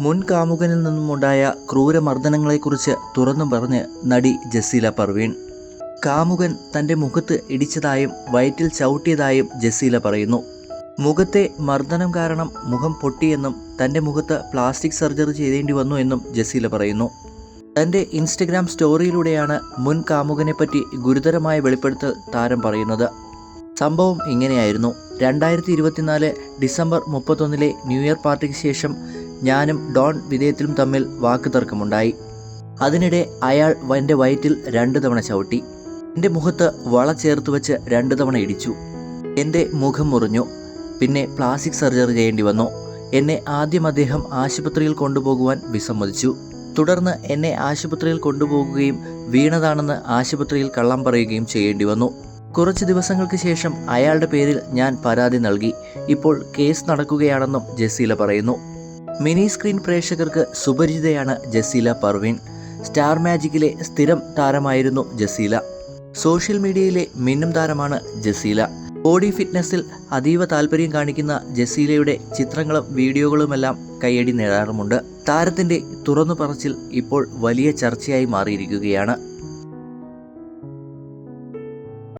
മുൻ കാമുകനിൽ നിന്നുമുണ്ടായ ക്രൂരമർദ്ദനങ്ങളെക്കുറിച്ച് തുറന്നു പറഞ്ഞ് നടി ജസീല പർവീൺ. കാമുകൻ തന്റെ മുഖത്ത് ഇടിച്ചതായും വയറ്റിൽ ചവിട്ടിയതായും ജസീല പറയുന്നു. മുഖത്തെ മർദ്ദനം കാരണം മുഖം പൊട്ടിയെന്നും തന്റെ മുഖത്ത് പ്ലാസ്റ്റിക് സർജറി ചെയ്യേണ്ടി വന്നു എന്നും ജസീല പറയുന്നു. തന്റെ ഇൻസ്റ്റഗ്രാം സ്റ്റോറിയിലൂടെയാണ് മുൻ കാമുകനെപ്പറ്റി ഗുരുതരമായ വെളിപ്പെടുത്തൽ താരം പറയുന്നത്. സംഭവം ഇങ്ങനെയായിരുന്നു. രണ്ടായിരത്തി ഇരുപത്തിനാല് ഡിസംബർ മുപ്പത്തൊന്നിലെ ന്യൂ ഇയർ പാർട്ടിക്ക് ശേഷം ഞാനും ഡോൺ വിധേയത്തിലും തമ്മിൽ വാക്കുതർക്കമുണ്ടായി അതിനിടെ അയാൾ എന്റെ വയറ്റിൽ രണ്ടു തവണ ചവിട്ടി. എന്റെ മുഖത്ത് വള ചേർത്ത് വെച്ച് രണ്ടു തവണ ഇടിച്ചു. എന്റെ മുഖം മുറിഞ്ഞു. പിന്നെ പ്ലാസ്റ്റിക് സർജറി ചെയ്യേണ്ടി വന്നു. എന്നെ ആദ്യം അദ്ദേഹം ആശുപത്രിയിൽ കൊണ്ടുപോകുവാൻ വിസമ്മതിച്ചു. തുടർന്ന് എന്നെ ആശുപത്രിയിൽ കൊണ്ടുപോകുകയും വീണതാണെന്ന് ആശുപത്രിയിൽ കള്ളം പറയുകയും ചെയ്യേണ്ടി വന്നു. കുറച്ച് ദിവസങ്ങൾക്ക് ശേഷം അയാളുടെ പേരിൽ ഞാൻ പരാതി നൽകി. ഇപ്പോൾ കേസ് നടക്കുകയാണെന്നും ജസീല പറയുന്നു. മിനി സ്ക്രീൻ പ്രേക്ഷകർക്ക് സുപരിചിതയാണ് ജസീല പർവീൻ സ്റ്റാർ മാജിക്കിലെ സ്ഥിരം താരമായിരുന്നു ജസീല. സോഷ്യൽ മീഡിയയിലെ മിന്നും താരമാണ് ജസീല. ബോഡി ഫിറ്റ്നസ്സിൽ അതീവ താല്പര്യം കാണിക്കുന്ന ജസീലയുടെ ചിത്രങ്ങളും വീഡിയോകളുമെല്ലാം കയ്യടി നേടാറുമുണ്ട്. താരത്തിന്റെ തുറന്നു പറച്ചിൽ ഇപ്പോൾ വലിയ ചർച്ചയായി മാറിയിരിക്കുകയാണ്.